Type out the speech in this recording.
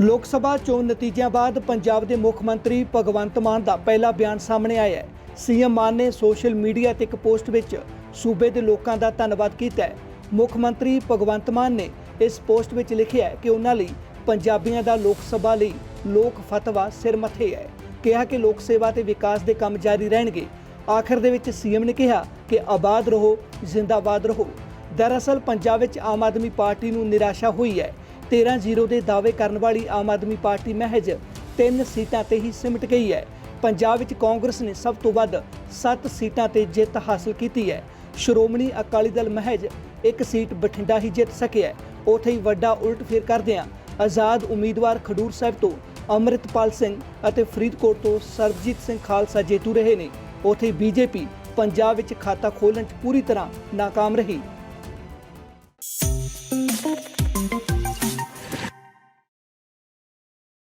ਲੋਕ ਸਭਾ ਚੋਣ ਨਤੀਜਿਆਂ ਬਾਅਦ ਪੰਜਾਬ ਦੇ ਮੁੱਖ ਮੰਤਰੀ ਭਗਵੰਤ ਮਾਨ ਦਾ ਪਹਿਲਾ ਬਿਆਨ ਸਾਹਮਣੇ ਆਇਆ ਹੈ। ਸੀਐਮ ਮਾਨ ਨੇ ਸੋਸ਼ਲ ਮੀਡੀਆ ਤੇ ਇੱਕ ਪੋਸਟ ਵਿੱਚ ਸੂਬੇ ਦੇ ਲੋਕਾਂ ਦਾ ਧੰਨਵਾਦ ਕੀਤਾ ਹੈ। ਮੁੱਖ ਮੰਤਰੀ ਭਗਵੰਤ ਮਾਨ ਨੇ ਇਸ ਪੋਸਟ ਵਿੱਚ ਲਿਖਿਆ ਹੈ ਕਿ ਉਹਨਾਂ ਲਈ ਪੰਜਾਬੀਆਂ ਦਾ ਲੋਕ ਸਭਾ ਲਈ ਲੋਕ ਫਤਵਾ ਸਿਰ ਮੱਥੇ ਹੈ। ਕਿਹਾ ਕਿ ਲੋਕ ਸੇਵਾ ਤੇ ਵਿਕਾਸ ਦੇ ਕੰਮ ਜਾਰੀ ਰਹਿਣਗੇ। ਆਖਰ ਦੇ ਵਿੱਚ ਸੀਐਮ ਨੇ ਕਿਹਾ ਕਿ ਆਬਾਦ ਰਹੋ, ਜ਼ਿੰਦਾਬਾਦ ਰਹੋ। ਦਰਅਸਲ ਪੰਜਾਬ ਵਿੱਚ ਆਮ ਆਦਮੀ ਪਾਰਟੀ ਨੂੰ ਨਿਰਾਸ਼ਾ ਹੋਈ ਹੈ। 13-0 ਦੇ ਦਾਅਵੇ ਕਰਨ ਵਾਲੀ ਆਮ ਆਦਮੀ ਪਾਰਟੀ ਮਹਿਜ ਤਿੰਨ ਸੀਟਾਂ ਤੇ ਹੀ ਸਿਮਟ ਗਈ ਹੈ। ਪੰਜਾਬ ਵਿੱਚ ਕਾਂਗਰਸ ਨੇ ਸਭ ਤੋਂ ਵੱਧ 7 ਸੀਟਾਂ ਤੇ ਜਿੱਤ ਹਾਸਲ ਕੀਤੀ ਹੈ। ਸ਼੍ਰੋਮਣੀ ਅਕਾਲੀ ਦਲ ਮਹਿਜ ਇੱਕ ਸੀਟ ਬਠਿੰਡਾ ਹੀ ਜਿੱਤ ਸਕਿਆ ਹੈ। ਉਥੇ ਹੀ ਵੱਡਾ ਉਲਟ ਫੇਰ ਕਰਦਿਆਂ ਆਜ਼ਾਦ ਉਮੀਦਵਾਰ ਖਡੂਰ ਸਾਹਿਬ ਤੋਂ ਅਮਰਿਤਪਾਲ ਸਿੰਘ ਅਤੇ ਫਰੀਦਕੋਟ ਤੋਂ ਸਰਬਜੀਤ ਸਿੰਘ ਖਾਲਸਾ ਜੇਤੂ ਰਹੇ ਨੇ। ਉਥੇ ਬੀਜੇਪੀ ਪੰਜਾਬ ਵਿੱਚ ਖਾਤਾ ਖੋਲਣ 'ਚ ਪੂਰੀ ਤਰ੍ਹਾਂ ਨਾਕਾਮ ਰਹੀ।